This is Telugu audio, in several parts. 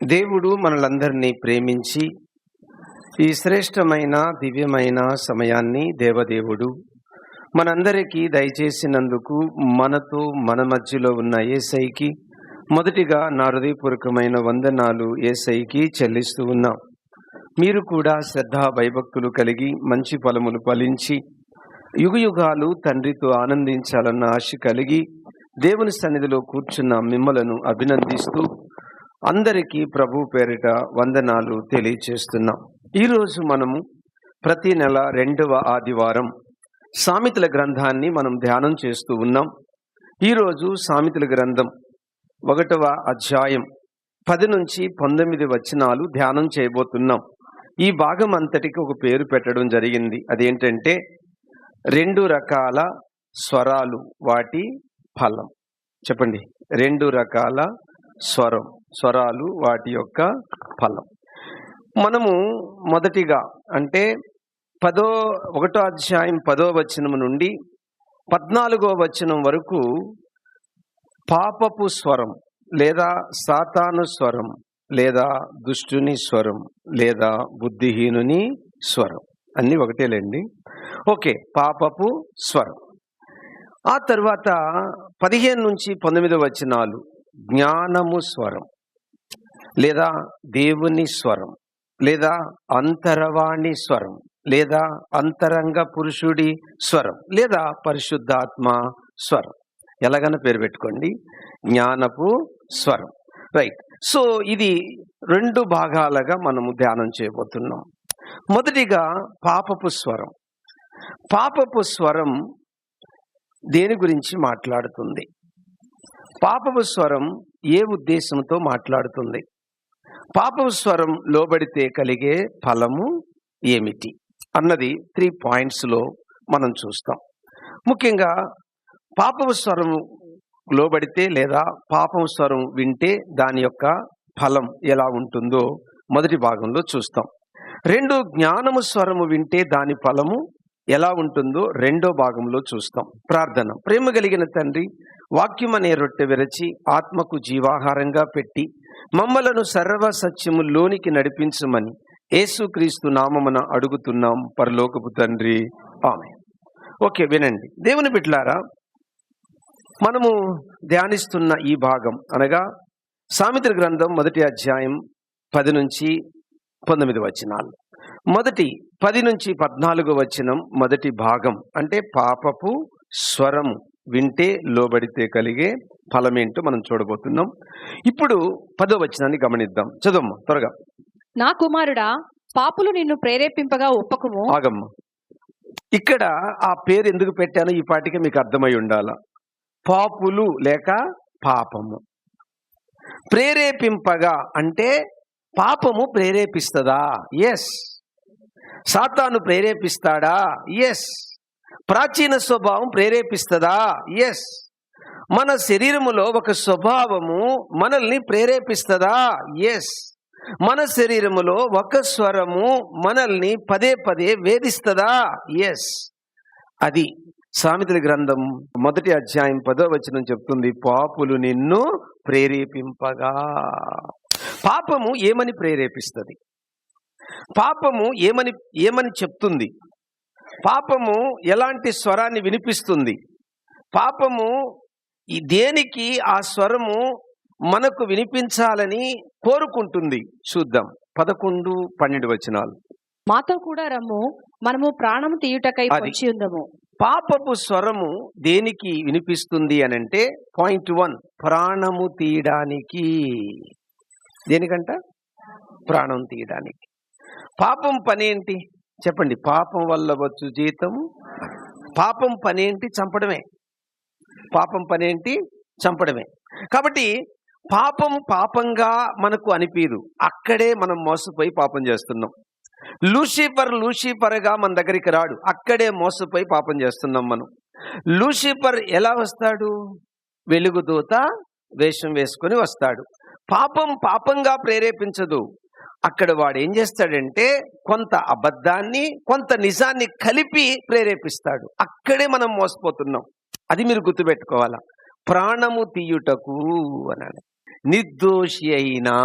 దేవుడు మనలందరినీ ప్రేమించి ఈ శ్రేష్టమైన దివ్యమైన సమయాన్ని దేవదేవుడు మనందరికీ దయచేసినందుకు మనతో మన మధ్యలో ఉన్న ఏసైకి మొదటిగా నా హృదయపూర్వకమైన వందనాలు ఏసైకి చెల్లిస్తూ ఉన్నాం. మీరు కూడా శ్రద్ధా భయభక్తులు కలిగి మంచి ఫలములు ఫలించి యుగయుగాలు తండ్రితో ఆనందించాలన్న ఆశ కలిగి దేవుని సన్నిధిలో కూర్చున్న మిమ్మలను అభినందిస్తూ అందరికీ ప్రభు పేరిట వందనాలు తెలియచేస్తున్నాం. ఈరోజు మనము ప్రతి నెల రెండవ ఆదివారం సామెతల గ్రంథాన్ని మనం ధ్యానం చేస్తూ ఉన్నాం. ఈరోజు సామెతల గ్రంథం ఒకటవ అధ్యాయం పది నుంచి పంతొమ్మిది వచనాలు ధ్యానం చేయబోతున్నాం. ఈ భాగం అంతటికి ఒక పేరు పెట్టడం జరిగింది. అదేంటంటే రెండు రకాల స్వరాలు వాటి ఫలం. చెప్పండి. రెండు రకాల స్వరం స్వరాలు వాటి యొక్క ఫలం. మనము మొదటిగా అంటే పదో ఒకటో అధ్యాయం పదో వచనం నుండి పద్నాలుగో వచనం వరకు పాపపు స్వరం లేదా సాతాను స్వరం లేదా దుష్టుని స్వరం లేదా బుద్ధిహీనుని స్వరం అన్ని ఒకటేలేండి ఓకే పాపపు స్వరం. ఆ తర్వాత పదిహేను నుంచి పంతొమ్మిది వచనాలు జ్ఞానము స్వరం లేదా దేవుని స్వరం లేదా అంతరవాణి స్వరం లేదా అంతరంగ పురుషుడి స్వరం లేదా పరిశుద్ధాత్మ స్వరం. ఎలాగైనా పేరు పెట్టుకోండి. జ్ఞానపు స్వరం. రైట్. సో ఇది రెండు భాగాలుగా మనము ధ్యానం చేయబోతున్నాం. మొదటిగా పాపపు స్వరం. పాపపు స్వరం దేని గురించి మాట్లాడుతుంది? పాపపు స్వరం ఏ ఉద్దేశంతో మాట్లాడుతుంది? పాపపు స్వరం లోబడితే కలిగే ఫలము ఏమిటి? అన్నది త్రీ పాయింట్స్లో మనం చూస్తాం. ముఖ్యంగా పాపపు స్వరం లోబడితే లేదా పాపం స్వరం వింటే దాని యొక్క ఫలం ఎలా ఉంటుందో మొదటి భాగంలో చూస్తాం. రెండు జ్ఞానము స్వరము వింటే దాని ఫలము ఎలా ఉంటుందో రెండో భాగంలో చూస్తాం. ప్రార్థన. ప్రేమ కలిగిన తండ్రి వాక్యం అనే రొట్టె విరచి ఆత్మకు జీవాహారంగా పెట్టి మమ్మలను సర్వ సత్యములోనికి నడిపించమని యేసుక్రీస్తు నామమున అడుగుతున్నాం. పరలోకపు తండ్రి. ఆమె ఓకే వినండి. దేవుని బిడ్లారా మనము ధ్యానిస్తున్న ఈ భాగం అనగా సామిత్ర గ్రంథం మొదటి అధ్యాయం పది నుంచి పంతొమ్మిది వచనాలు. మొదటి పది నుంచి పద్నాలుగు వచనం మొదటి భాగం. అంటే పాపపు స్వరము వింటే లోబడితే కలిగే ఫలమేంటో మనం చూడబోతున్నాం. ఇప్పుడు పదో వచనాన్ని గమనిద్దాం. చదవమ్మ త్వరగా. నా కుమారుడా పాపులు నిన్ను ప్రేరేపింపగా ఒప్పకుము. ఆగమ్మ. ఇక్కడ ఆ పేరు ఎందుకు పెట్టానో ఈ పాటికి మీకు అర్థమై ఉండాల. పాపులు లేక పాపము. ప్రేరేపింపగా అంటే పాపము ప్రేరేపిస్తుందా? ఎస్ సాతాను ప్రేరేపిస్తాడా? ఎస్ ప్రాచీన స్వభావం ప్రేరేపిస్తుందా? ఎస్ మన శరీరములో ఒక స్వభావము మనల్ని ప్రేరేపిస్తుందా? ఎస్ మన శరీరములో ఒక స్వరము మనల్ని పదే పదే వేధిస్తుందా? ఎస్ అది సామెతల గ్రంథం మొదటి అధ్యాయం పదో వచనం చెప్తుంది పాపులు నిన్ను ప్రేరేపింపగా. పాపము ఏమని ప్రేరేపిస్తుంది? పాపము ఏమని ఏమని చెప్తుంది? పాపము ఎలాంటి స్వరాన్ని వినిపిస్తుంది? పాపము ఈ దేనికి ఆ స్వరము మనకు వినిపించాలని కోరుకుంటుంది? చూద్దాం. పదకొండు పన్నెండు వచనాలు. మాతో కూడా రమ్ము. మనము ప్రాణము తీయుటకై. పొంచి ఉందము. పాపపు స్వరము దేనికి వినిపిస్తుంది అని అంటే పాయింట్ వన్ ప్రాణము తీయడానికి. దేనికంట? ప్రాణం తీయడానికి. పాపం పని ఏంటి? చెప్పండి. పాపం వల్ల వచ్చు జీతం పాపం పని ఏంటి? చంపడమే. పాపం పని ఏంటి? చంపడమే. కాబట్టి పాపం పాపంగా మనకు అనిపించదు అక్కడే మనం మోసపోయి పాపం చేస్తున్నాం. లూసిఫర్ లూసిఫర్గా మన దగ్గరికి రాడు. అక్కడే మోసపోయి పాపం చేస్తున్నాం మనం. లూసిఫర్ ఎలా వస్తాడు? వెలుగుదూత వేషం వేసుకొని వస్తాడు. పాపం పాపంగా ప్రేరేపించదు. అక్కడ వాడు ఏం చేస్తాడంటే కొంత అబద్ధాన్ని కొంత నిజాన్ని కలిపి ప్రేరేపిస్తాడు. అక్కడే మనం మోసపోతున్నాం. అది మీరు గుర్తుపెట్టుకోవాలా. ప్రాణము తీయుటకు అన్నాడు నిర్దోషి అయినా.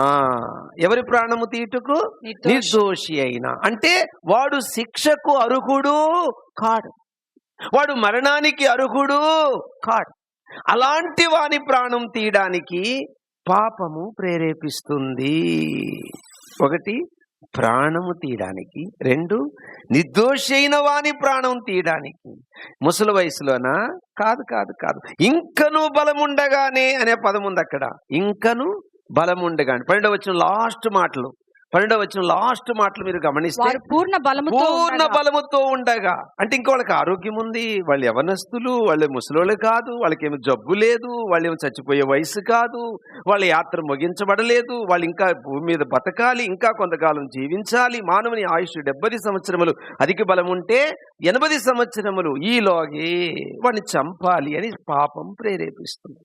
ఎవరి ప్రాణము నిర్దోషి. నిర్దోషి అయినా. అంటే వాడు శిక్షకు అర్హుడు కాడు. వాడు మరణానికి అర్హుడు కాడు. అలాంటి వాని ప్రాణం తీయడానికి పాపము ప్రేరేపిస్తుంది. ఒకటి ప్రాణము తీయడానికి. రెండు నిర్దోషి అయిన వాని ప్రాణం తీయడానికి. ముసలి వయసులోనా? కాదు కాదు కాదు. ఇంకను బలముండగానే అనే పదం ఉంది అక్కడ ఇంకను బలముండగానే. పన్నెండవ వచ్చిన లాస్ట్ మాటలు. పన్నెండవ వచ్చిన లాస్ట్ మాటలు మీరు గమనిస్తే పూర్ణ బలముతో పూర్ణ బలముతో ఉండగా. అంటే ఇంకా వాళ్ళకి ఆరోగ్యం ఉంది వాళ్ళు యవనస్తులు వాళ్ళు ముసలోళ్ళు కాదు వాళ్ళకి ఏమి జబ్బు లేదు వాళ్ళు ఏమి చచ్చిపోయే వయసు కాదు వాళ్ళ యాత్ర ముగించబడలేదు వాళ్ళు ఇంకా భూమి మీద బతకాలి ఇంకా కొంతకాలం జీవించాలి. మానవుని ఆయుష్ డెబ్బది సంవత్సరములు అధిక బలం ఉంటే ఎనభై సంవత్సరములు ఈలోగే వాడిని చంపాలి అని పాపం ప్రేరేపిస్తుంది.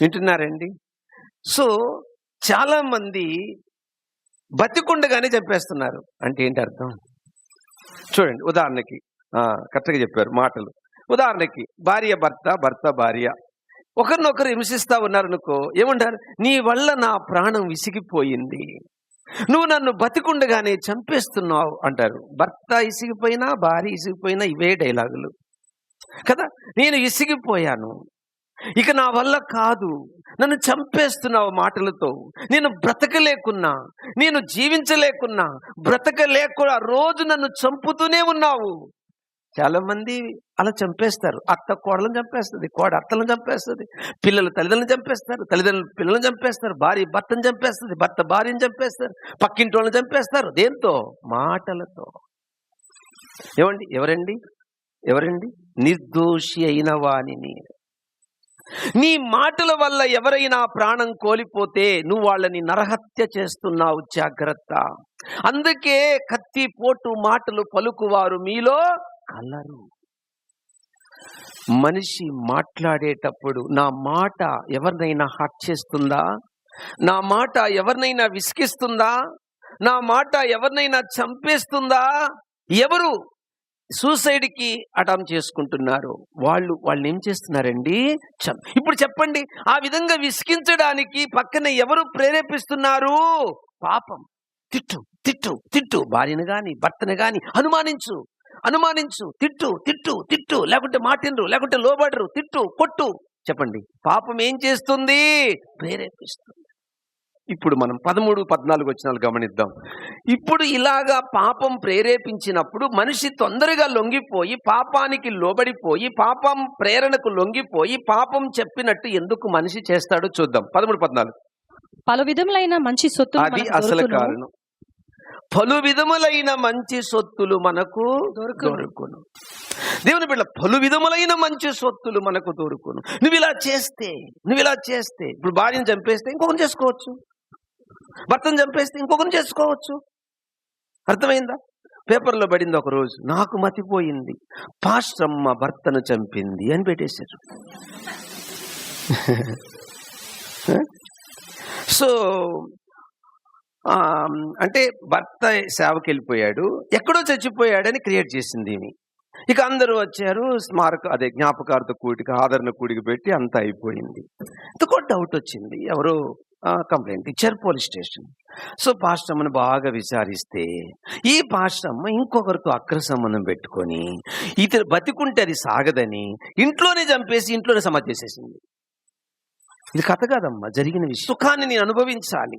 వింటున్నారండి? సో చాలా మంది బతికుండగానే చంపేస్తున్నారు. అంటే ఏంటి అర్థం? చూడండి ఉదాహరణకి కరెక్ట్గా చెప్పారు మాటలు. ఉదాహరణకి భార్య భర్త భర్త భార్య. ఒకరినొకరు హింసిస్తూ ఉన్నారనుకో ఏమంటారు? నీ వల్ల నా ప్రాణం విసిగిపోయింది. నువ్వు నన్ను బతికుండగానే చంపేస్తున్నావు అంటారు. భర్త ఇసిగిపోయినా భార్య ఇసిగిపోయినా ఇవే డైలాగులు. కదా? నేను ఇసిగిపోయాను. ఇక నా వల్ల కాదు. నన్ను చంపేస్తున్నావు మాటలతో. నేను బ్రతకలేకున్నా. నేను జీవించలేకున్నా. బ్రతకలేకుండా రోజు నన్ను చంపుతూనే ఉన్నావు. చాలా మంది అలా చంపేస్తారు. అత్త కోడలను చంపేస్తుంది కోడ అత్తలను చంపేస్తుంది పిల్లలు తల్లిదండ్రులను చంపేస్తారు తల్లిదండ్రులు పిల్లలను చంపేస్తారు భార్య భర్తను చంపేస్తుంది భర్త భార్యను చంపేస్తారు పక్కింటి వాళ్ళని చంపేస్తారు. దేంతో? మాటలతో. ఏమండి? ఎవరండి? ఎవరండి? నిర్దోషి అయిన వాణిని నీ మాటల వల్ల ఎవరైనా ప్రాణం కోల్పోతే నువ్వు వాళ్ళని నరహత్య చేస్తున్నావు జాగ్రత్త. అందుకే కత్తి పోటు మాటలు పలుకువారు మీలో కలరు. మనిషి మాట్లాడేటప్పుడు నా మాట ఎవరినైనా హట్ చేస్తుందా? నా మాట ఎవరినైనా విసిగిస్తుందా? నా మాట ఎవరినైనా చంపేస్తుందా? ఎవరు సూసైడ్కి అటెంప్ట్ చేసుకుంటున్నారు. వాళ్ళు వాళ్ళు ఏం చేస్తున్నారండి ఇప్పుడు చెప్పండి. ఆ విధంగా విసిగించడానికి పక్కన ఎవరు ప్రేరేపిస్తున్నారు? పాపం. తిట్టు తిట్టు తిట్టు. భార్యను గాని భర్తను గాని అనుమానించు. అనుమానించు. తిట్టు తిట్టు తిట్టు. లేకుంటే మాటినరు లేకుంటే లోబడరు. తిట్టు కొట్టు. చెప్పండి. పాపం ఏం చేస్తుంది? ప్రేరేపిస్తుంది. ఇప్పుడు మనం పదమూడు పద్నాలుగు వచ్చినాలు గమనిద్దాం. ఇప్పుడు ఇలాగా పాపం ప్రేరేపించినప్పుడు మనిషి తొందరగా లొంగిపోయి పాపానికి లోబడిపోయి పాపం ప్రేరణకు లొంగిపోయి పాపం చెప్పినట్టు ఎందుకు మనిషి చేస్తాడో చూద్దాం. పదమూడు పద్నాలుగు. పలు విధములైన మంచి సొత్తు అది అసలు కారణం. పలు విధములైన మంచి సొత్తులు మనకు దొరుకును. దేవుని బిడ్డ పలు విధములైన మంచి సొత్తులు మనకు దొరుకును. నువ్వు ఇలా చేస్తే నువ్వు ఇలా చేస్తే ఇప్పుడు భార్యను చంపేస్తే ఇంకొకరిని చేసుకోవచ్చు. భర్తను చంపేస్తే ఇంకొకరిని చేసుకోవచ్చు. అర్థమైందా? పేపర్లో పడింది ఒక రోజు నాకు మతిపోయింది. పాశ్రమ్మ భర్తను చంపింది అని పెట్టేశారు. సో అంటే భర్త సేవకి వెళ్ళిపోయాడు ఎక్కడో చచ్చిపోయాడని క్రియేట్ చేసింది ఈమె. ఇక అందరూ వచ్చారు స్మారక అదే జ్ఞాపకార్థ కూడికి ఆదరణ కూడికి పెట్టి అంతా అయిపోయింది. ఇంకో డౌట్ వచ్చింది ఎవరో కంప్లైంట్ ఇచ్చారు పోలీస్ స్టేషన్. సో పాశ్రమను బాగా విచారిస్తే ఈ పాశ్రమ ఇంకొకరితో అక్ర సంబంధం పెట్టుకొని ఇతరు బతికుంటే అది సాగదని ఇంట్లోనే చంపేసి ఇంట్లోనే సమాధి చేసేసింది. ఇది కథ కాదమ్మా జరిగిన సుఖాన్ని నేను అనుభవించాలి.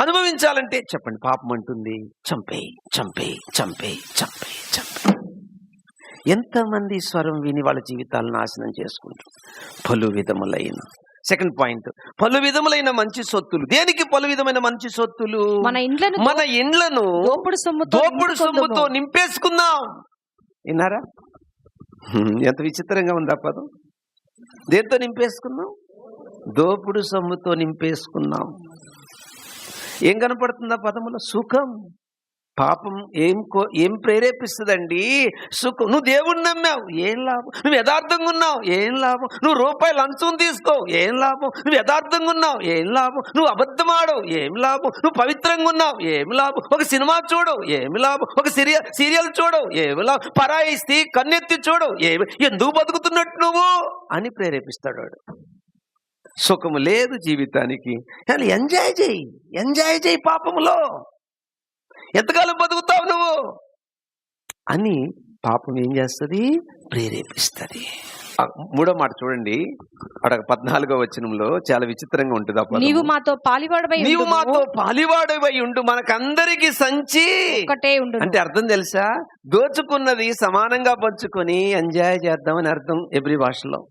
అనుభవించాలంటే చెప్పండి పాపం అంటుంది చంపే చంపే చంపే చంపే చంపే. ఎంతమంది స్వరం విని వాళ్ళ జీవితాలను నాశనం చేసుకుంటారు? పలు విధములైన సెకండ్ పాయింట్ పలు విధములైన మంచి సొత్తులు. దేనికి పలు విధమైన మంచి సొత్తులు? మన ఇండ్లను మన ఇండ్లను దోపుడు సొమ్ముతో దోపుడు సొమ్ముతో నింపుకొందుము. నింపేసుకుందాం. విన్నారా? ఎంత విచిత్రంగా ఉందా పదం? దేంతో నింపేసుకున్నాం దోపుడు సొమ్ముతో నింపేసుకున్నాం ఏం కనపడుతుందా పదములో? సుఖం. పాపం ఏం కో ఏం ప్రేరేపిస్తుందండి? సుఖం. నువ్వు దేవుణ్ణి నమ్మావు. ఏం లాభం? నువ్వు యథార్థంగా ఉన్నావు. ఏం లాభం? నువ్వు రూపాయి లంచం తీసుకో ఏం లాభం? నువ్వు యథార్థంగా ఉన్నావు. ఏం లాభం? నువ్వు అబద్ధమాడవు. ఏం లాభం? నువ్వు పవిత్రంగా ఉన్నావు. ఏం లాభం? ఒక సినిమా చూడవు. ఏమి లాభం? ఒక సీరియల్ సీరియల్ చూడవు. ఏమి లాభం? పరాయి స్త్రీ కన్నెత్తి చూడవు. ఏమి ఎందుకు బతుకుతున్నట్టు నువ్వు? అని ప్రేరేపిస్తాడు వాడు. సుఖము లేదు జీవితానికి. కానీ ఎంజాయ్ చేయి. ఎంజాయ్ చేయి పాపములో. ఎంతకాలం బతుకుతావు నువ్వు? అని పాపం ఏం చేస్తుంది? ప్రేరేపిస్తుంది. మూడో మాట చూడండి. అక్కడ పద్నాలుగో వచనంలో చాలా విచిత్రంగా ఉంటుంది. నీవు మాతో పాలివాడవై నీవు మాతో పాలివాడవై ఉండు. మనకందరికి సంచి. ఒక్కటే ఉండు అంటే అర్థం తెలుసా? దోచుకున్నది సమానంగా పంచుకొని ఎంజాయ్ చేద్దామని అర్థం ఎవ్రీ భాషలో.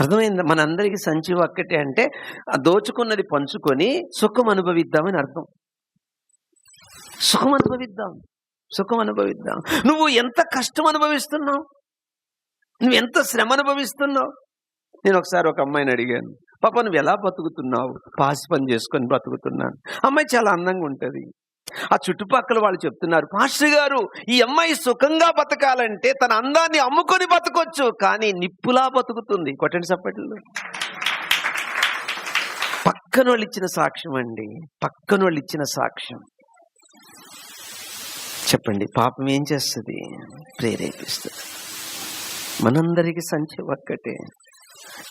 అర్థమైంది? మనందరికి సంచి ఒక్కటే అంటే దోచుకున్నది పంచుకొని సుఖం అనుభవిద్దామని అర్థం. సుఖం అనుభవిద్దాం. సుఖం అనుభవిద్దాం. నువ్వు ఎంత కష్టం అనుభవిస్తున్నావు? నువ్వు ఎంత శ్రమ అనుభవిస్తున్నావు? నేను ఒకసారి ఒక అమ్మాయిని అడిగాను. పాప నువ్వు ఎలా బతుకుతున్నావు? పాసి పని చేసుకొని బతుకుతున్నాను. అమ్మాయి చాలా అందంగా ఉంటుంది. ఆ చుట్టుపక్కల వాళ్ళు చెప్తున్నారు పాస్టర్ గారు ఈ అమ్మాయి సుఖంగా బతకాలంటే తన అందాన్ని అమ్ముకొని బతకొచ్చు కానీ నిప్పులా బతుకుతుంది. కొట్టండి సప్పట్లు పక్కన వాళ్ళు ఇచ్చిన సాక్ష్యం అండి. పక్కన వాళ్ళు ఇచ్చిన సాక్ష్యం. చెప్పండి. పాపం ఏం చేస్తుంది? ప్రేరేపిస్తుంది. మనందరికి సంచి ఒక్కటే.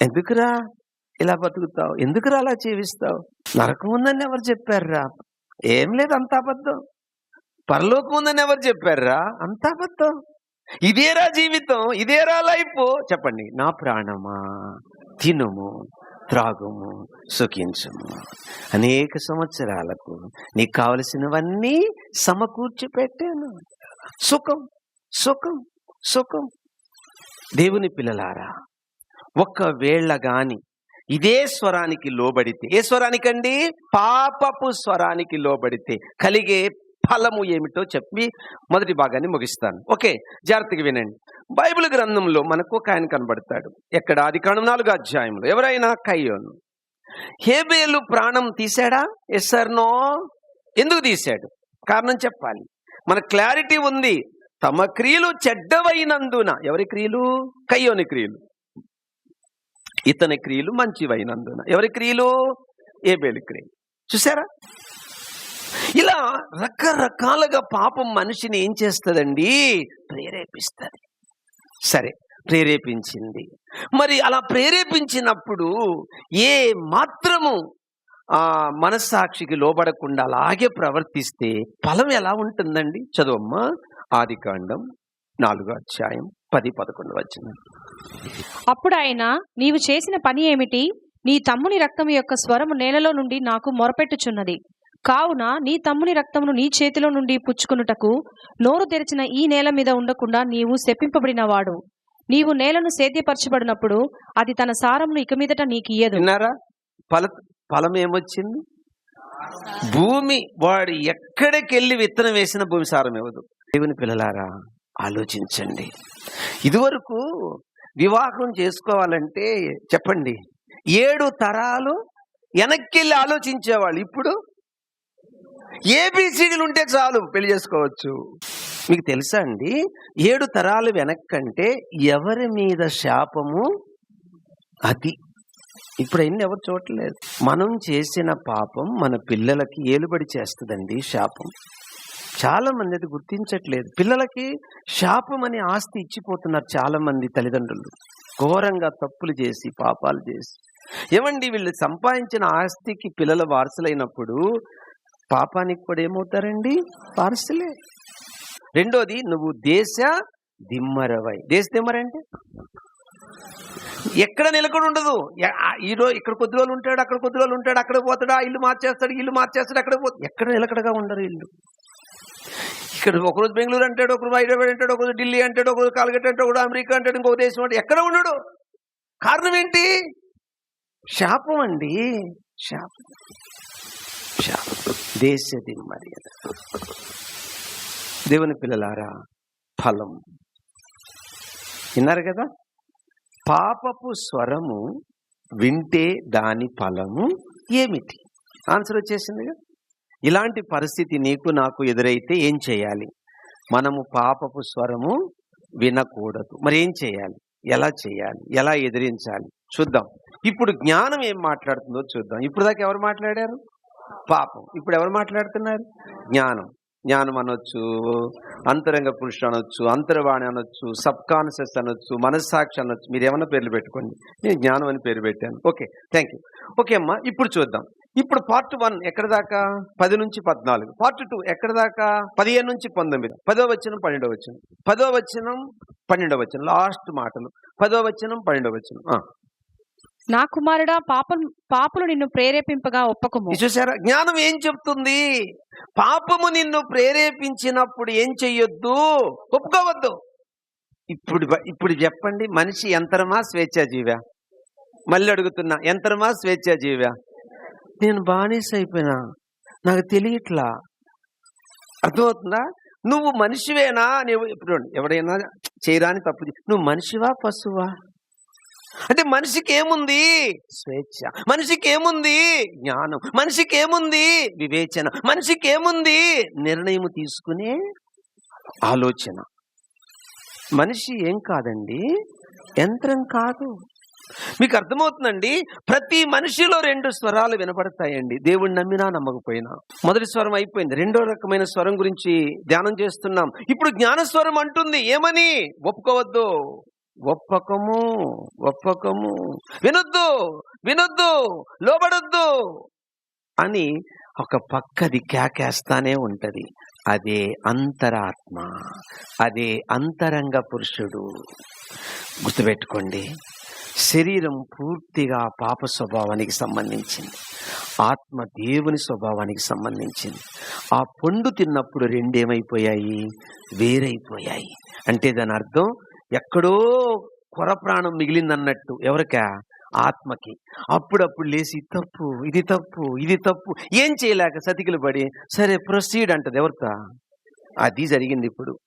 ఎందుకురా ఇలా బతుకుతావు? ఎందుకురా అలా జీవిస్తావు? నరకం ఉందని ఎవరు చెప్పారురా? ఏం లేదు అంత అబద్ధం. పరలోకం ఉందని ఎవరు చెప్పారురా? అంత అబద్ధం. ఇదేరా జీవితం? ఇదేరా లైఫ్? చెప్పండి. నా ప్రాణమా? తినుము. త్రాగుము సుఖించుము. అనేక సంవత్సరాలకు నీకు కావలసినవన్నీ సమకూర్చి పెట్టాను సుఖం సుఖం సుఖం. దేవుని పిల్లలారా ఒక్కవేళ గాని ఇదే స్వరానికి లోబడితే ఏ స్వరానికండి? పాపపు స్వరానికి లోబడితే కలిగే ఫలము ఏమిటో చెప్పి మొదటి భాగాన్ని ముగిస్తాను. ఓకే జాగ్రత్తగా వినండి. బైబిల్ గ్రంథంలో మనకు ఒక ఆయన కనబడతాడు. ఎక్కడ? అది కాండం నాలుగు అధ్యాయంలో. ఎవరైనా? కయ్యోను. హేబేలు ప్రాణం తీశాడా? ఎస్ నో ఎందుకు తీశాడు? కారణం చెప్పాలి. మన క్లారిటీ ఉంది. తమ క్రియలు చెడ్డవైనందున. ఎవరి క్రియలు? కయ్యోని క్రియలు. ఇతని క్రియలు మంచివైనందున. ఎవరి క్రియలు? ఏబేలు క్రియలు. చూసారా ఇలా రకరకాలుగా పాపం మనిషిని ఏం చేస్తుందండి? ప్రేరేపిస్తుంది. సరే ప్రేరేపించింది. మరి అలా ప్రేరేపించినప్పుడు ఏ మాత్రము ఆ మనస్సాక్షికి లోబడకుండా అలాగే ప్రవర్తిస్తే ఫలం ఎలా ఉంటుందండి? చదువమ్మా. ఆది కాండం నాలుగో అధ్యాయం పది పదకొండు వచ్చిన అప్పుడు ఆయన నీవు చేసిన పని ఏమిటి? నీ తమ్ముని రక్తం యొక్క స్వరము నేలలో నుండి నాకు మొరపెట్టుచున్నది. కావున నీ తమ్ముని రక్తమును నీ చేతిలో నుండి పుచ్చుకొనుటకు నోరు తెరిచిన ఈ నేల మీద ఉండకుండా నీవు శప్పింపబడినవాడు నీవు నేలను సేద్యపరచబడినప్పుడు అది తన సారమును ఇక మీదట నీకియ్యదు విన్నారా? ఫల ఫలం ఏమొచ్చింది? భూమి వాడు ఎక్కడికెళ్ళి విత్తనం వేసిన భూమి సారం ఇవ్వదు. దేవుని పిల్లలారా ఆలోచించండి. ఇదివరకు వివాహం చేసుకోవాలంటే చెప్పండి ఏడు తరాలు వెనక్కి వెళ్ళి ఆలోచించేవాళ్ళు. ఇప్పుడు ఏబిసిడీలు ఉంటే చాలు పెళ్ళి చేసుకోవచ్చు. మీకు తెలుసా అండి? ఏడు తరాలు వెనక్కంటే ఎవరి మీద శాపము అది ఇప్పుడు అన్ని ఎవరు చూడలేదు మనం చేసిన పాపం మన పిల్లలకి ఏలుబడి చేస్తుందండి శాపం. చాలా మంది అది గుర్తించట్లేదు. పిల్లలకి శాపం అనే ఆస్తి ఇచ్చిపోతున్నారు చాలా మంది తల్లిదండ్రులు. ఘోరంగా తప్పులు చేసి పాపాలు చేసి. ఏమండి వీళ్ళు సంపాదించిన ఆస్తికి పిల్లల వారసులైనప్పుడు పాపానికి కూడా ఏమవుతారండి? వారసులే రెండోది నువ్వు దేశ దిమ్మరవై. దేశ దిమ్మర అంటే? ఎక్కడ నిలకడ ఉండదు. ఎ- ఆ ఈరో ఇక్కడ కొద్ది రోజులు ఉంటాడు అక్కడ కొద్ది రోజులు ఉంటాడు అక్కడ పోతాడు ఇల్లు మార్చేస్తాడు ఇల్లు మార్చేస్తాడు అక్కడ పోతాడు ఎక్కడ నిలకడగా ఉండరు ఇల్లు. ఇక్కడ ఒకరోజు బెంగళూరు అంటాడు ఒకరోజు హైదరాబాద్ అంటాడు ఒకరోజు ఢిల్లీ అంటాడు ఒకరోజు కాల్గట్ అంటాడు ఒకరోజు అమెరికా అంటాడు ఇంకొక దేశం అంటాడు ఎక్కడ ఉండడు. కారణం ఏంటి? శాపం అండి. శాపం. శాపం దేశ దేవుని పిల్లలారా ఫలం. విన్నారు కదా? పాపపు స్వరము వింటే దాని ఫలము ఏమిటి? ఆన్సర్ వచ్చేసిందిగా? ఇలాంటి పరిస్థితి నీకు నాకు ఎదురైతే ఏం చేయాలి? మనము పాపపు స్వరము వినకూడదు. మరి ఏం చేయాలి? ఎలా చేయాలి? ఎలా ఎదిరించాలి? చూద్దాం. ఇప్పుడు జ్ఞానం ఏం మాట్లాడుతుందో చూద్దాం. ఇప్పుడు దాకా ఎవరు మాట్లాడారు? పాపం. ఇప్పుడు ఎవరు మాట్లాడుతున్నారు? జ్ఞానం. జ్ఞానం అనొచ్చు అంతరంగ పురుషుడు అనొచ్చు అంతర్వాణి అనొచ్చు సబ్ కాన్షియస్ అనొచ్చు మనస్సాక్షి అనొచ్చు. మీరు ఏమన్నా పేర్లు పెట్టుకోండి. నేను జ్ఞానం అని పేరు పెట్టాను. Okay thank you. ఓకే అమ్మా ఇప్పుడు చూద్దాం. ఇప్పుడు పార్ట్ వన్ ఎక్కడ దాకా? పది నుంచి పద్నాలుగు. పార్ట్ టూ ఎక్కడ దాకా? పదిహేను నుంచి పంతొమ్మిది. పదో వచనం పన్నెండో వచ్చిన పదో వచనం పన్నెండో వచ్చిన లాస్ట్ మాటలు. పదో వచనం పన్నెండో వచనం. నా కుమారుడా పాపం పాపులు నిన్ను ప్రేరేపింపగా ఒప్పకము. చూసారా జ్ఞానం ఏం చెప్తుంది? పాపము నిన్ను ప్రేరేపించినప్పుడు ఏం చెయ్యొద్దు? ఒప్పుకోవద్దు. ఇప్పుడు ఇప్పుడు చెప్పండి మనిషి యంత్రమా స్వేచ్ఛాజీవా? మళ్ళీ అడుగుతున్నా యంత్రమా స్వేచ్ఛాజీవా? నేను బానిస అయిపోయినా నాకు తెలియట్లా? అర్థమవుతుందా? నువ్వు మనిషివేనా? నువ్వు ఇప్పుడు ఎవడైనా చేయరాని తప్పు నువ్వు మనిషివా పశువా? అంటే మనిషికి ఏముంది స్వేచ్ఛ. మనిషికి ఏముంది జ్ఞానం. మనిషికి ఏముంది వివేచన. మనిషికి ఏముంది నిర్ణయం తీసుకునే ఆలోచన. మనిషి ఏం కాదండి? యంత్రం కాదు. మీకు అర్థమవుతుందండి ప్రతి మనిషిలో రెండు స్వరాలు వినపడతాయండి. దేవుడు నమ్మినా నమ్మకపోయినా. మొదటి స్వరం అయిపోయింది. రెండో రకమైన స్వరం గురించి ధ్యానం చేస్తున్నాం. ఇప్పుడు జ్ఞాన స్వరం అంటుంది. ఏమని? ఒప్పుకోవద్దు. ఒప్పకము ఒప్పకము. వినొద్దు వినొద్దు లోబడొద్దు అని ఒక పక్కది కేకేస్తానే ఉంటది. అదే అంతరాత్మ అదే అంతరంగ పురుషుడు. గుర్తుపెట్టుకోండి శరీరం పూర్తిగా పాప స్వభావానికి సంబంధించింది. ఆత్మ దేవుని స్వభావానికి సంబంధించింది. ఆ పండు తిన్నప్పుడు రెండేమైపోయాయి? వేరైపోయాయి. అంటే దాని అర్థం ఎక్కడో కొర ప్రాణం మిగిలిందన్నట్టు ఎవరికా? ఆత్మకి. అప్పుడప్పుడు లేచి తప్పు ఇది తప్పు ఇది తప్పు ఏం చేయలేక సతికిలు పడి సరే ప్రొసీడ్ అంటది ఎవరితో అది జరిగింది ఇప్పుడు.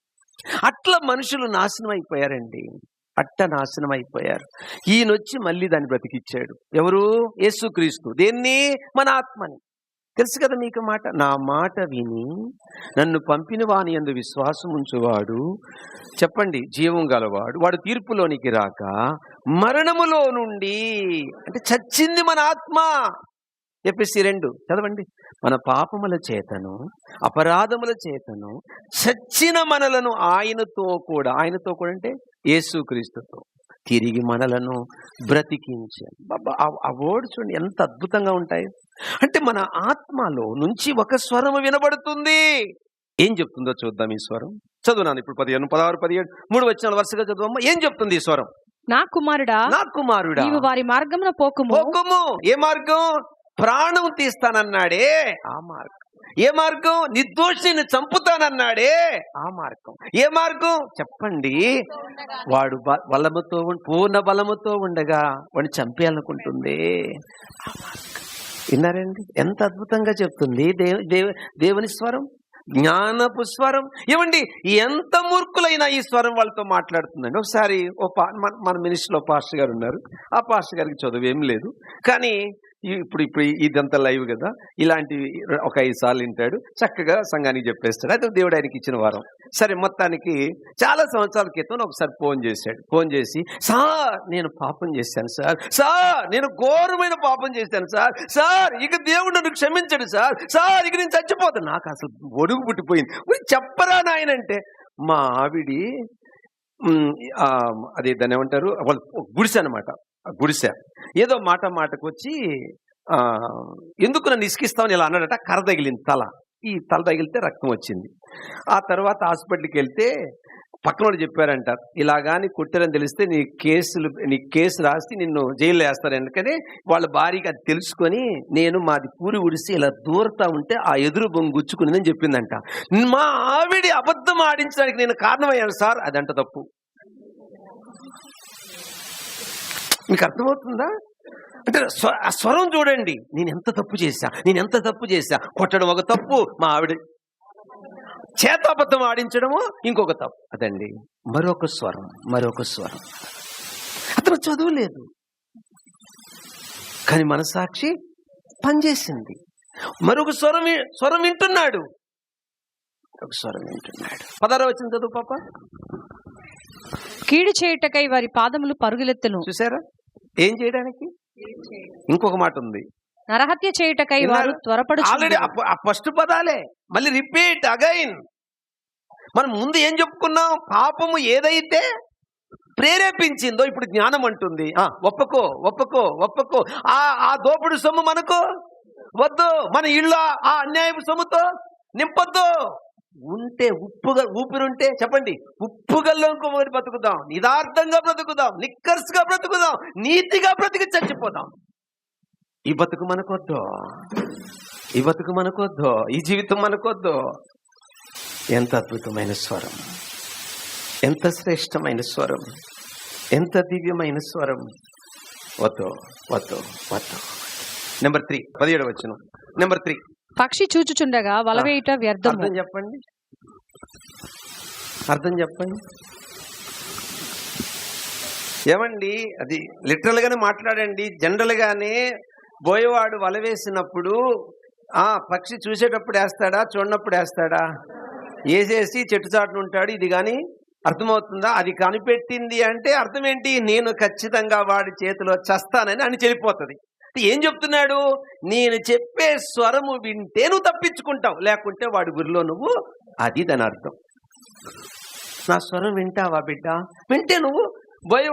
అట్లా మనుషులు నాశనం అయిపోయారండి. అట్ట నాశనం అయిపోయారు. ఈయనొచ్చి మళ్ళీ దాన్ని బ్రతికిచ్చాడు. ఎవరు? యేసుక్రీస్తు. దేన్ని? మన ఆత్మని. తెలుసు కదా మీకు మాట? నా మాట విని నన్ను పంపిన వాని ఎందు విశ్వాసం ఉంచువాడు. చెప్పండి జీవం గలవాడు. వాడు తీర్పులోనికి రాక మరణములో నుండి అంటే చచ్చింది మన ఆత్మ. చెప్పేసి రెండు చదవండి. మన పాపముల చేతను అపరాధముల చేతను చచ్చిన మనలను ఆయనతో కూడా ఆయనతో కూడా అంటే యేసుక్రీస్తుతో తిరిగి మనలను బ్రతికించాను బాబా ఆ- వర్డ్స్ చూడండి ఎంత అద్భుతంగా ఉంటాయి. అంటే మన ఆత్మలో నుంచి ఒక స్వరము వినబడుతుంది. ఏం చెప్తుందో చూద్దాం ఈ స్వరం. చదువునాను ఇప్పుడు పదిహేను పదహారు పదిహేడు మూడు వచ్చిన వరుసగా చదువమ్మా. ఏం చెప్తుంది ఈ స్వరం? నా కుమారుడా నా కుమారుడా. నీవు వారి మార్గమున పోకుము. పోకము. ఏ మార్గం? ప్రాణం తీస్తానన్నాడే. ఆ మార్గం. ఏ మార్గం? నిర్దోషిని చంపుతానన్నాడే. ఆ మార్గం. ఏ మార్గం? చెప్పండి. వాడు బలముతో పూర్ణ బలముతో ఉండగా వాడిని చంపేయాలనుకుంటుంది. ఆ మార్గం. విన్నారండి? ఎంత అద్భుతంగా చెప్తుంది. దేవ దేవ దేవుని స్వరం? జ్ఞానపు స్వరం? ఏమండి? ఎంత మూర్ఖులైనా ఈ స్వరం వాళ్ళతో మాట్లాడుతుందండి. ఒకసారి ఓ పా మన మన మినిస్టర్లో పాస్టర్ గారు ఉన్నారు. ఆ పాస్టర్ గారికి చదువు ఏం లేదు. కానీ ఇప్పుడు ఇప్పుడు ఇదంతా లైవ్ కదా. ఇలాంటివి ఒక ఐదు సార్లు వింటాడు. చక్కగా సంఘానికి చెప్పేస్తాడు. అయితే దేవుడు ఆయనకి ఇచ్చిన వారం. సరే మొత్తానికి చాలా సంవత్సరాల క్రితం ఒకసారి ఫోన్ చేశాడు. ఫోన్ చేసి సార్ నేను పాపం చేశాను సార్. సార్ నేను ఘోరమైన పాపం చేశాను సార్. సార్ ఇక దేవుడు నన్ను క్షమించడు సార్. సార్ ఇక నేను చచ్చిపోతాను నాకు అసలు ఒడుగు పుట్టిపోయింది. చెప్పరా నాయనంటే మా ఆవిడి అదే దాన్ని ఏమంటారు? వాళ్ళు గుడిసె అనమాట గుడిసె ఏదో మాట మాటకు వచ్చి ఎందుకు నన్ను ఇసుకిస్తామని ఇలా అన్నాడట కర్ర తగిలింది తల. ఈ తల తగిలితే రక్తం వచ్చింది. ఆ తర్వాత హాస్పిటల్కి వెళ్తే పక్కన వాళ్ళు చెప్పారంట ఇలాగాని కొట్టారని తెలిస్తే నీ కేసులు నీ కేసు రాసి నిన్ను జైల్లో వేస్తారు ఎందుకని వాళ్ళ భార్యకి అది తెలుసుకొని నేను మాది పూరి ఉడిసి ఇలా దూరతా ఉంటే ఆ ఎదురు బొంగు గుచ్చుకునిందని చెప్పిందంట. మా ఆవిడి అబద్ధం ఆడించడానికి నేను కారణమయ్యాను సార్. అదంట తప్పు. మీకు అర్థమవుతుందా? అంటే ఆ స్వరం చూడండి. నేను ఎంత తప్పు చేశా? నేను ఎంత తప్పు చేశా? కొట్టడం ఒక తప్పు మా ఆవిడ చేత అబద్ధం ఆడించడము ఇంకొక తప్పు. అదండి. మరొక స్వరం మరొక స్వరం. అతను చదువులేదు. కానీ మనసాక్షి పనిచేసింది. మరొక స్వరం స్వరం వింటున్నాడు. ఒక స్వరం వింటున్నాడు. పదార వచ్చిన చదువు పాప. కీడు చేయుటకై వారి పాదములు పరుగులెత్తును. చూసారా ఏం చేయడానికి? ఇంకొక మాట ఉంది. నరహత్య చేయుటకై వారు ఆల్రెడీ త్వరపడు ఆ ఫస్ట్ పదాలే. మళ్ళీ రిపీట్ అగైన్. మనం ముందు ఏం చెప్పుకున్నాం? పాపము ఏదైతే ప్రేరేపించిందో ఇప్పుడు జ్ఞానం అంటుంది. ఆ ఒప్పుకో ఒప్పుకో ఒప్పుకో. ఆ ఆ దోపుడు సొమ్ము మనకు? వద్దు. మన ఇళ్ళ ఆ అన్యాయపు సొమ్ముతో నింపొద్దు. ఉంటే ఉప్పుగా ఊపిరుంటే చెప్పండి ఉప్పుగల్లో ఇంకొకటి బ్రతుకుదాం నిదార్థంగా బ్రతుకుదాం నిక్కర్స్గా బ్రతుకుదాం నీతిగా బ్రతికి చచ్చిపోదాం. ఈ బతుకు మనకొద్దు. ఈ బతుకు మనకొద్దు. ఈ జీవితం మనకొద్దు. ఎంత అద్భుతమైన స్వరం. ఎంత శ్రేష్టమైన స్వరం. ఎంత దివ్యమైన స్వరం. వద్దు వద్దు వద్దు. నెంబర్ త్రీ పదిహేడు వచ్చిన నెంబర్ త్రీ. పక్షి చూచుచుండగా వలవేయుట వ్యర్థము. అర్థం చెప్పండి. అర్థం చెప్పండి. ఏమండి అది లిటరల్ గానే మాట్లాడండి. జనరల్ గానే బోయవాడు వల వేసినప్పుడు ఆ పక్షి చూసేటప్పుడు వేస్తాడా చూడనప్పుడు వేస్తాడా? వేసేసి చెట్టు చాటున ఉంటాడు ఇది కానీ అర్థమవుతుందా? అది కనిపెట్టింది అంటే అర్థం ఏంటి నేను ఖచ్చితంగా వాడి చేతిలో చస్తానని అని చెడిపోతుంది. ఏం చెప్తున్నాడు? నేను చెప్పే స్వరము వింటే నువ్వు తప్పించుకుంటావు. లేకుంటే వాడి గురిలో నువ్వు అది దాని అర్థం నా స్వరం వింటావా బిడ్డ? వింటే నువ్వు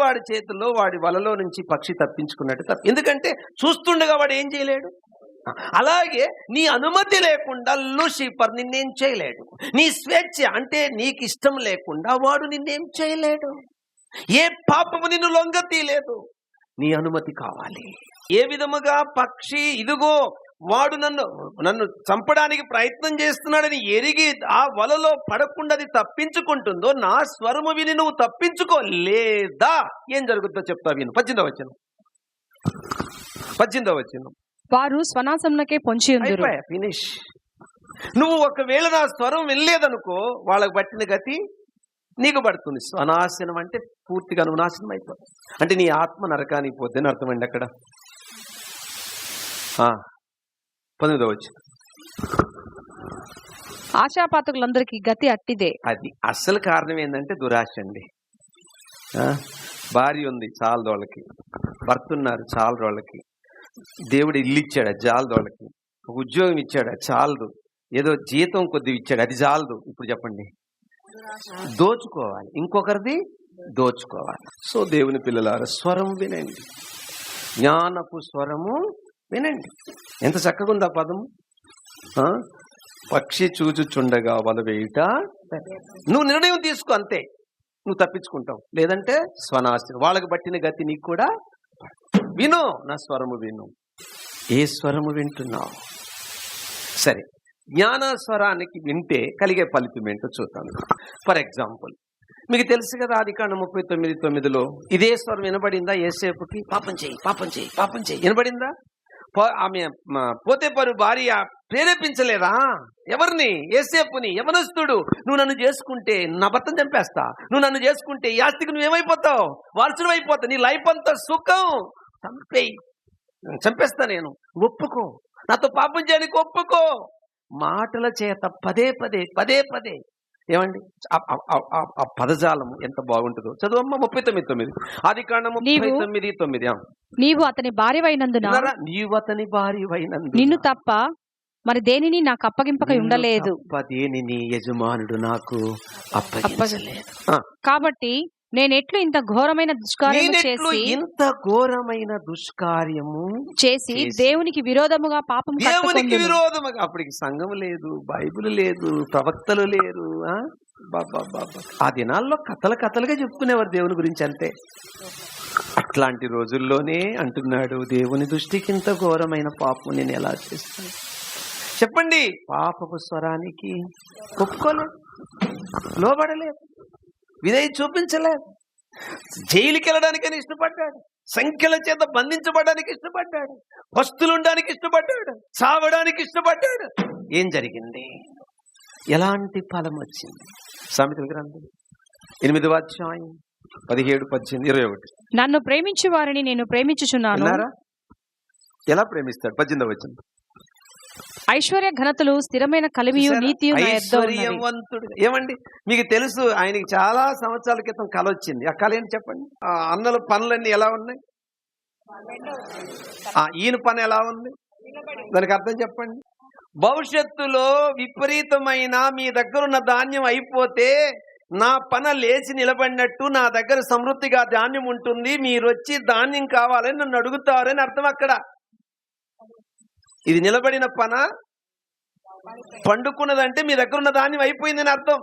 వాడి చేతుల్లో వాడి వలలో నుంచి పక్షి తప్పించుకున్నట్టు తప్ప. ఎందుకంటే చూస్తుండగా వాడు ఏం చేయలేడు? అలాగే నీ అనుమతి లేకుండా లూసిఫర్ నిన్నేం చేయలేడు. నీ స్వేచ్ఛ అంటే నీకు ఇష్టం లేకుండా వాడు నిన్నేం చేయలేడు. ఏ పాపము నిన్ను లొంగ తీయలేదు నీ అనుమతి కావాలి. ఏ విధముగా పక్షి ఇదిగో వాడు నన్ను నన్ను చంపడానికి ప్రయత్నం చేస్తున్నాడని ఎరిగి ఆ వలలో పడకుండా అది తప్పించుకుంటుందో నా స్వరము విని నువ్వు తప్పించుకో లేదా ఏం జరుగుతుందో చెప్తా విను. పద్దెనిమిదో వచ్చిన పద్దెనిమిదో వచ్చిన వారు స్వనాశమునకే పొంచి ఫినిష్. నువ్వు ఒకవేళ నా స్వరం వెళ్ళలేదనుకో వాళ్ళకి పట్టిన గతి నీకు పడుతుంది. స్వనాశనం అంటే పూర్తిగా నువ్వు నాశనం అయిపోతుంది అంటే నీ ఆత్మ నరకానికి పోద్దని అర్థమండి అక్కడ. పంతొమ్మిదో వచ్చి ఆశాపాతకులందరికీ గతి అట్టిదే. అది అసలు కారణం ఏంటంటే దురాశ అండి. భార్య ఉంది చాలా వాళ్ళకి భర్త ఉన్నారు చాలా వాళ్ళకి దేవుడు ఇల్లు ఇచ్చాడు అది చాలదు వాళ్ళకి ఒక ఉద్యోగం ఇచ్చాడు చాలదు ఏదో జీతం కొద్దిగా ఇచ్చాడు అది చాలదు. ఇప్పుడు చెప్పండి. దోచుకోవాలి. ఇంకొకరిది దోచుకోవాలి. సో దేవుని పిల్లలారా స్వరం వినండి. జ్ఞానపు స్వరము వినండి. ఎంత చక్కగా ఉంది ఆ? పక్షి చూచుచుండగా వల వేయుట నువ్వు నిర్ణయం తీసుకో అంతే. నువ్వు తప్పించుకుంటావు. లేదంటే స్వనాశనం. వాళ్ళకి పట్టిన గతి నీకు కూడా విను నా స్వరము విను. ఏ స్వరము వింటున్నావు? సరే. జ్ఞాన స్వరానికి వింటే కలిగే ఫలితం ఏంటో చూద్దాం. ఫర్ ఎగ్జాంపుల్ మీకు తెలుసు కదా ఆది కాండ ముప్పై తొమ్మిది తొమ్మిదిలో ఇదే స్వరం వినబడిందా ఏసేపుకి? పాపం చేయి పాపం చేయి పాపం చేయి. వినబడిందా? ఆమె పోతే పరు భార్య ప్రేరేపించలేదా? ఎవరిని? ఏసేపుని యవనస్తుడు. నువ్వు నన్ను చేసుకుంటే నా భర్తను చంపేస్తా. నువ్వు నన్ను చేసుకుంటే ఈ ఆస్తికి నువ్వేమైపోతావు? వారసుడు అయిపోతావు నీ లైఫ్ అంతా సుఖం. చంపేయి చంపేస్తా నేను. ఒప్పుకో. నాతో పాపం చేయడానికి ఒప్పుకో. మాటల చేత పదే పదే పదే పదే ఏమండి? ఆ- పదజాలం ఎంత బాగుంటుందో. చదువమ్మ ముప్పై తొమ్మిది తొమ్మిది. ఆది కాండ ముప్పై తొమ్మిది తొమ్మిది. నీవు అతని విన్నారా? నీవు అతని భార్యవైనందున. నిన్ను తప్ప మరి దేనిని నాకు అప్పగింపక ఉండలేదు. దేనిని యజమానుడు నాకు అప్పగించలేదు. కాబట్టి నేనెట్లు ఇంత ఘోరమైన దుష్కార్యము నేనెట్లు చేసి ఇంత ఘోరమైన దుష్కార్యము చేసి దేవునికి విరోధముగా పాపం దేవునికి విరోధముగా అప్పటికి సంఘం లేదు బైబిల్ లేదు ప్రవక్తలు లేరు ఆ? దినాల్లో కథలు కథలుగా చెప్పుకునేవారు దేవుని గురించి అంతే. అట్లాంటి రోజుల్లోనే అంటున్నాడు దేవుని దృష్టికి ఇంత ఘోరమైన పాపం నేను ఎలా చేస్తాను? చెప్పండి పాపపు స్వరానికి ఒప్పుకోలేదు లోబడలేదు. విధేయ చూపించలేదు జైలుకి వెళ్ళడానికని ఇష్టపడ్డాడు. సంఖ్యల చేత బంధించబడడానికి ఇష్టపడ్డాడు. వస్తులుండడానికి ఇష్టపడ్డాడు. చావడానికి ఇష్టపడ్డాడు. ఏం జరిగింది? ఎలాంటి ఫలం వచ్చింది? సామెతల గ్రంథం ఎనిమిదవ అధ్యాయం పదిహేడు పద్దెనిమిది ఇరవై ఒకటి. నన్ను ప్రేమించు వారిని నేను ప్రేమించుచున్నాను. ఎలా ప్రేమిస్తాడు? పద్దెనిమిదవ వచ్చింది ఐశ్వర్య ఘనతలు స్థిరమైన కలిమియు నీతియు నా యొద్ద ఉన్నవి. ఐశ్వర్యవంతుడు. ఏమండి? మీకు తెలుసు ఆయనకి చాలా సంవత్సరాల క్రితం కళ వచ్చింది. ఆ కళ ఏంటి చెప్పండి? అన్నల పనులన్నీ ఎలా ఉన్నాయి? ఈయన పని ఎలా ఉంది? దానికి అర్థం చెప్పండి. భవిష్యత్తులో విపరీతమైన మీ దగ్గర ఉన్న ధాన్యం అయిపోతే నా పన లేచి నిలబడినట్టు నా దగ్గర సమృద్ధిగా ధాన్యం ఉంటుంది. మీరు వచ్చి ధాన్యం కావాలని నన్ను అడుగుతారని అర్థం అక్కడ. ఇది నిలబడిన పన పండుకున్నదంటే మీ దగ్గర ఉన్న ధాన్యం అయిపోయిందని అర్థం.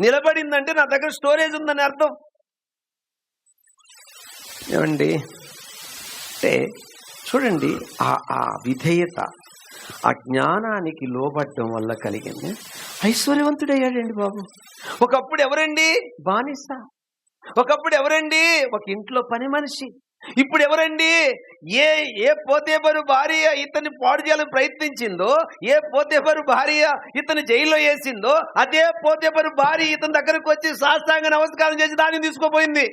నిలబడిందంటే నా దగ్గర స్టోరేజ్ ఉందని అర్థం. ఏమండి? అంటే చూడండి ఆ ఆ విధేయత ఆ జ్ఞానానికి లోబడ్డం వల్ల కలిగింది. ఐశ్వర్యవంతుడయ్యాడండి బాబు. ఒకప్పుడు ఎవరండి? బానిస. ఒకప్పుడు ఎవరండి? ఒక ఇంట్లో పని మనిషి. ఇప్పుడు ఎవరండి? ఏ ఏ పోతేబరు భార్య ఇతన్ని పాడు చేయాలని ప్రయత్నించిందో ఏ పోతేబరు భార్య ఇతను జైల్లో వేసిందో అదే పోతేబరు భార్య ఇతని దగ్గరకు వచ్చి సాష్టాంగ నమస్కారం చేసి దాన్ని తీసుకోపోయింది.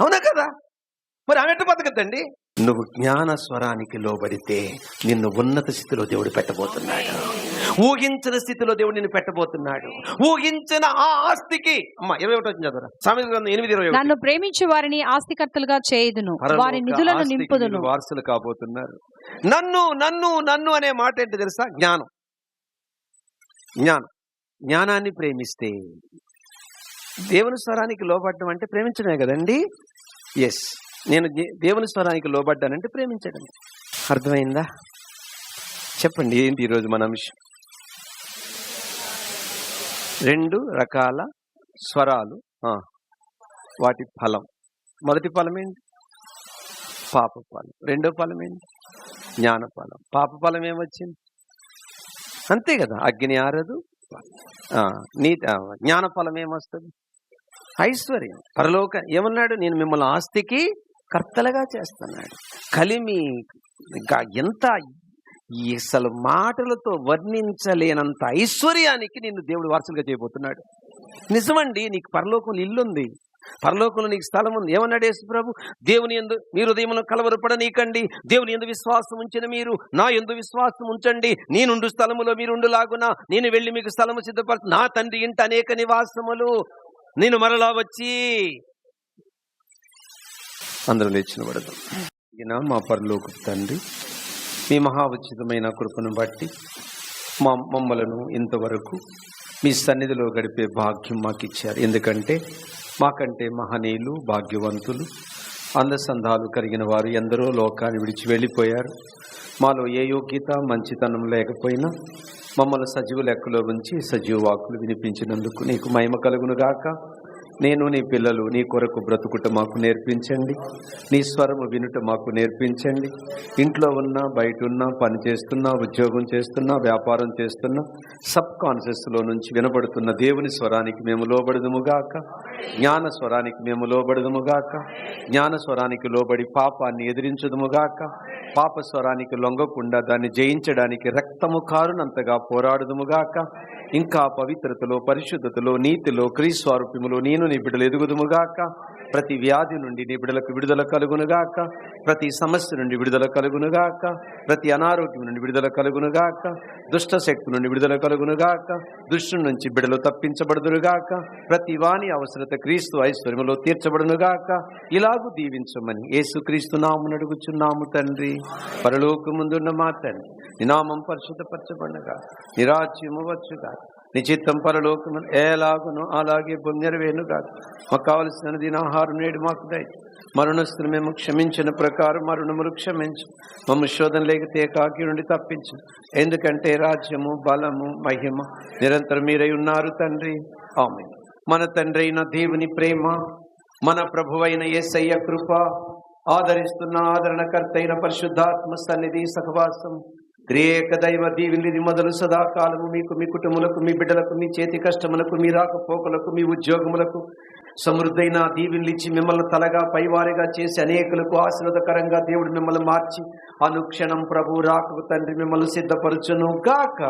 అవునా కదా? మరి ఆమె ఎట్టు బతకద్దండి? నువ్వు జ్ఞాన స్వరానికి లోబడితే నిన్ను ఉన్నత స్థితిలో దేవుడు పెట్టబోతున్నాడు. ఊహించిన స్థితిలో దేవుడు నిన్ను పెట్టబోతున్నాడు. ఊహించిన ఆ ఆస్తికి అమ్మ ఇరవై ఒకటి వచ్చింది చదవరా? సామెత గ్రంథం ఎనిమిది ఇరవై. నన్ను ప్రేమించు వారిని ఆస్తికర్తలుగా చేయుదును. వారి నిధులను నింపుదును. వారసులు కాబోతున్నారు. నన్ను నన్ను నన్ను అనే మాట ఏంటి తెలుసా? జ్ఞానం. జ్ఞానం. జ్ఞానాన్ని ప్రేమిస్తే దేవుని స్వరానికి లోబడ్డం అంటే ప్రేమించడమే కదండి? ఎస్ నేను దే- దేవుని స్వరానికి లోబడ్డానంటే ప్రేమించడం అర్థమైందా? చెప్పండి ఏంటి ఈరోజు మన అంశం రెండు రకాల స్వరాలు వాటి ఫలం. మొదటి ఫలం ఏంటి? పాప ఫలం రెండో ఫలం ఏంటి? జ్ఞాన ఫలం పాప ఫలం ఏమొచ్చింది? అంతే కదా అగ్ని ఆరదు నీ నీతి జ్ఞాన ఫలం ఏమొస్తుంది? ఐశ్వర్యం. పరలోక ఏమన్నాడు? నేను మిమ్మల్ని ఆస్తికి కర్తలుగా చేస్తున్నాడు. కలిమి ఇంకా ఎంత అసలు మాటలతో వర్ణించలేనంత ఐశ్వర్యానికి నిన్ను దేవుడు వారసులుగా చేయబోతున్నాడు. నిజమండి నీకు పరలోకంలో ఇల్లుంది. పరలోకంలో నీకు స్థలం ఉంది ఏమన్నాడు యేసు ప్రభు? దేవుని ఎందు మీరు ఉదయమును కలవరపడనీకండి. దేవుని ఎందు విశ్వాసం ఉంచిన మీరు నా ఎందు విశ్వాసం ఉంచండి. నేనుండు స్థలములో మీరు ఉండులాగున నేను వెళ్ళి మీకు స్థలము సిద్ధపరచు నా తండ్రి ఇంట అనేక నివాసములు. నేను మరలా వచ్చి అందరూ లేచిన పడదు ఈయన మా పరలోకు తండ్రి. మీ మహా ఉచితమైన కృపను బట్టి మా మమ్మలను ఇంతవరకు మీ సన్నిధిలో గడిపే భాగ్యం మాకు ఇచ్చారు ఎందుకంటే మాకంటే మహనీయులు భాగ్యవంతులు అందసంధాలు కలిగిన వారు ఎందరో లోకాన్ని విడిచి వెళ్ళిపోయారు. మాలో ఏ యోగ్యత మంచితనం లేకపోయినా మమ్మల్ని సజీవ లెక్కలో ఉంచి సజీవ వాక్కులు వినిపించినందుకు నీకు మహిమ కలుగునుగాక. నేను నీ పిల్లలు నీ కొరకు బ్రతుకుట మాకు నేర్పించండి. నీ స్వరము వినుట మాకు నేర్పించండి. ఇంట్లో ఉన్నా బయట ఉన్నా పని చేస్తున్నా ఉద్యోగం చేస్తున్నా వ్యాపారం చేస్తున్నా సబ్ కాన్షియస్లో నుంచి వినబడుతున్న దేవుని స్వరానికి మేము లోబడదుముగాక జ్ఞాన స్వరానికి మేము లోబడదుముగాక. జ్ఞాన స్వరానికి లోబడి పాపాన్ని ఎదిరించదుముగాక. పాప స్వరానికి లొంగకుండా దాన్ని జయించడానికి రక్తము కారునంతగా పోరాడుదుముగాక. ఇంకా పవిత్రతలో పరిశుద్ధతలో నీతిలో క్రీస్వారూప్యములో నేను నీ బిడ్డలు ఎదుగుదుముగాక. ప్రతి వ్యాధి నుండి నీ బిడలకు విడుదల కలుగునుగాక. ప్రతి సమస్య నుండి విడుదల కలుగునుగాక. ప్రతి అనారోగ్యం నుండి విడుదల కలుగునుగాక. దుష్ట శక్తి నుండి విడుదల కలుగునుగాక. దుష్టు నుంచి బిడలు తప్పించబడుదురుగాక. ప్రతి వాణి అవసరత క్రీస్తు ఐశ్వర్యములో తీర్చబడునుగాక. ఇలాగు దీవించమని యేసుక్రీస్తు నామును అడుగుచున్నాము తండ్రి. పరలోకముందున్న మా తండ్రి నినామం పరిశుద్ధపరచబడగా నిరాజ్యము వచ్చుగా నిశ్చిత్తం పరలోకము ఎలాగును అలాగే నెరవేనుగా మాకు కావలసిన దినాహారం నేడు మాకు దయ. మరణస్తులు మేము క్షమించిన ప్రకారం మరణములు క్షమించు. మమ్మ శోధన లేకపోతే కాకి నుండి తప్పించు. ఎందుకంటే రాజ్యము బలము మహిమ నిరంతరం మీరై ఉన్నారు తండ్రి. ఆమె మన తండ్రి అయిన దేవుని ప్రేమ మన ప్రభువైన ఏసయ్య కృప ఆదరిస్తున్న ఆదరణకర్త అయిన పరిశుద్ధాత్మ సన్నిధి సహవాసం త్రియేక దైవ దీవినిది మొదలు సదాకాలము మీకు మీ కుటుంబలకు మీ బిడ్డలకు మీ చేతి కష్టములకు మీ రాకపోకలకు మీ ఉద్యోగములకు. సమృద్ధైన దీవెనలిచ్చి మిమ్మల్ని తలగా పైవారిగా చేసి అనేకులకు ఆశీర్వదకరంగా దేవుడు మిమ్మల్ని మార్చి అనుక్షణం ప్రభు రాకు తండ్రి మిమ్మల్ని సిద్ధపరచును గాక